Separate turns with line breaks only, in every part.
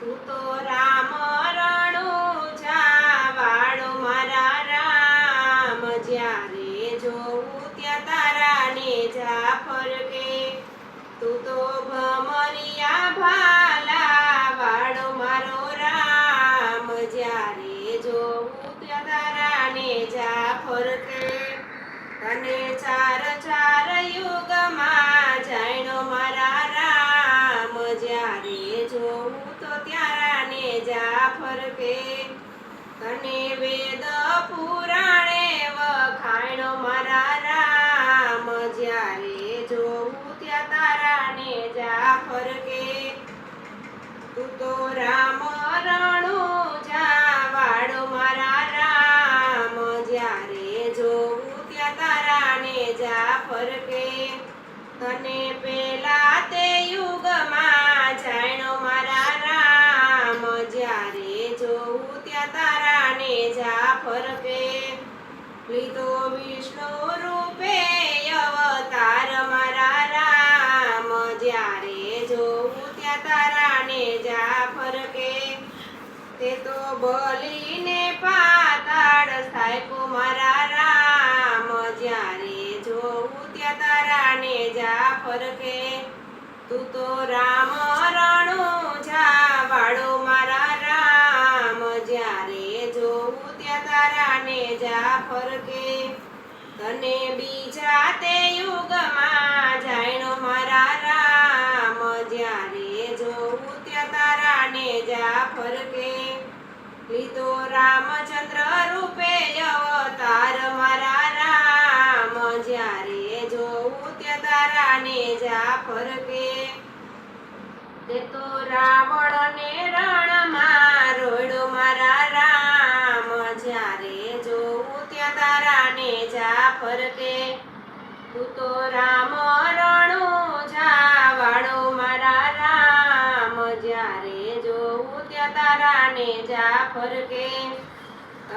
તું તો રામ રણુજા વાળો મારા રામ. જ્યારે જોઉં ત્યાં તારા ને જાફર કે, તું તો ભમરિયા ભાલા વાળો મારો રામ. જ્યારે જોઉં ત્યાં તારા ને જાફર કે, તને ચાર જ્યારે જોઉં તો ત્યારા ને જાફર કે તને વેદ પુરાણે વખાણો મારા રામ. જ્યારે જોઉં ત્યાં તારા ને જાફર કે તું તો રામ રણુજા વાળો મારા રામ. જ્યારે જોઉં ત્યાં તારાને જાફર કે તને પેલા લીધો વિષ્ણુ રૂપે અવતાર મારા રામ. જ્યારે જોઉં ત્યાં તારાને જા જાફર કે, તે તો બલીને પાતાળ સ્થાપ્યો મારા રામ. જ્યારે જોઉં ત્યાં તારાને જા જાફર કે, તું તો રામ રણુજા જાફર કે તને બીજા તે યુગમાં જાણો મારા રામ. જ્યારે જોઉં ત્યાં તારા ને જા કે લીધો રામચંદ્ર રૂપે અવતાર મારા રામ. જ્યારે જોઉં ત્યાં તારા ને જાફર કે તે તો રાવણને રણમાં જાફર કે તું તો રામ રણુજા વાળો મારા રામ. જ્યારે જોઉં ત્યાં તારા ને ફરકે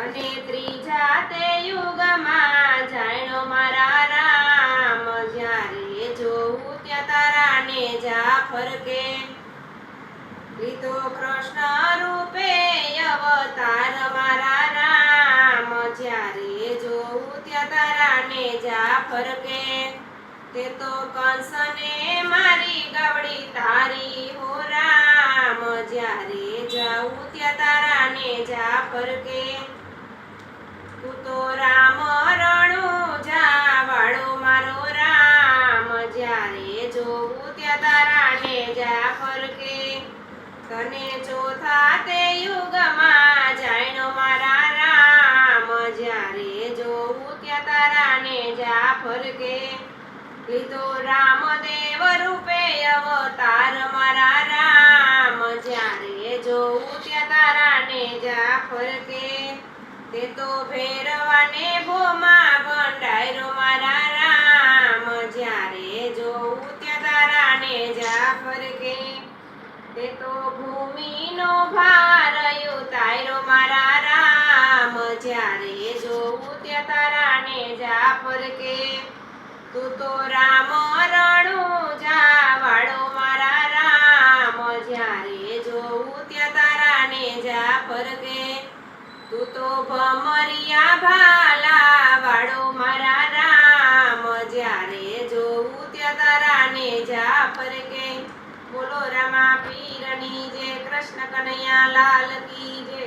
અને ત્રીજા તે યુગમાં જાણો મારા રામ. જ્યારે જોઉં ત્યાં તારાને જા ફરકે લીધો કૃષ્ણ રૂપે જાફર કે તે તો કંસને મારી ગવડી તારી. હો રામ, જ્યારે જાઉં ત્યાં તારાને જા ફરકે. તું તો રામ રણુજા વાળો મારો રામ. જ્યારે જોઉં ત્યાં તારા ને ફરકે. તને ચોથા તે યુગમાં લીધો રામદેવ રૂપે અવતાર મારા રામ. જ્યારે જોઉં ત્યાં તારાને જાફર કે, તે તો ભેરવાને ભોમાં ભંડાયરો મારા રામ. જ્યારે જોઉં ત્યાં તારાને જાફર કે, તે તો ભૂમિનો ભાર ઉતાર્યો મારા રામ. જ્યારે જોઉં ત્યાં તારાને જાફર કે તું તો રામ રણુજા વાળો મારા રામ. જ્યારે જોઉં ત્યાં તારા ને જા ફરકે તું તો ભમરિયા ભાલા વાળો મારા રામ. જ્યારે જોઉં ત્યાં તારા ને જા ફરકે બોલો રામા, પીરની જે કૃષ્ણ કનૈયા લાલ કી જય